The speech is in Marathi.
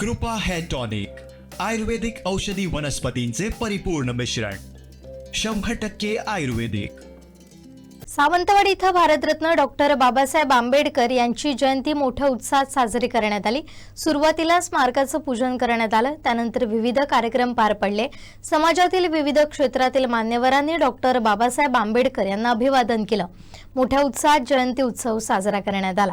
कृपा हेअर टॉनिक आयुर्वेदिक औषधी वनस्पतींचे परिपूर्ण मिश्रण शंभर टक्के आयुर्वेदिक. सावंतवाडी इथं भारतरत्न डॉक्टर बाबासाहेब आंबेडकर यांची जयंती मोठ्या उत्साहात साजरी करण्यात आली. सुरुवातीला स्मारकाचं पूजन करण्यात आलं. त्यानंतर विविध कार्यक्रम पार पडले. समाजातील विविध क्षेत्रातील मान्यवरांनी डॉक्टर बाबासाहेब आंबेडकर यांना अभिवादन केलं. मोठ्या उत्साहात जयंती उत्सव साजरा करण्यात आला.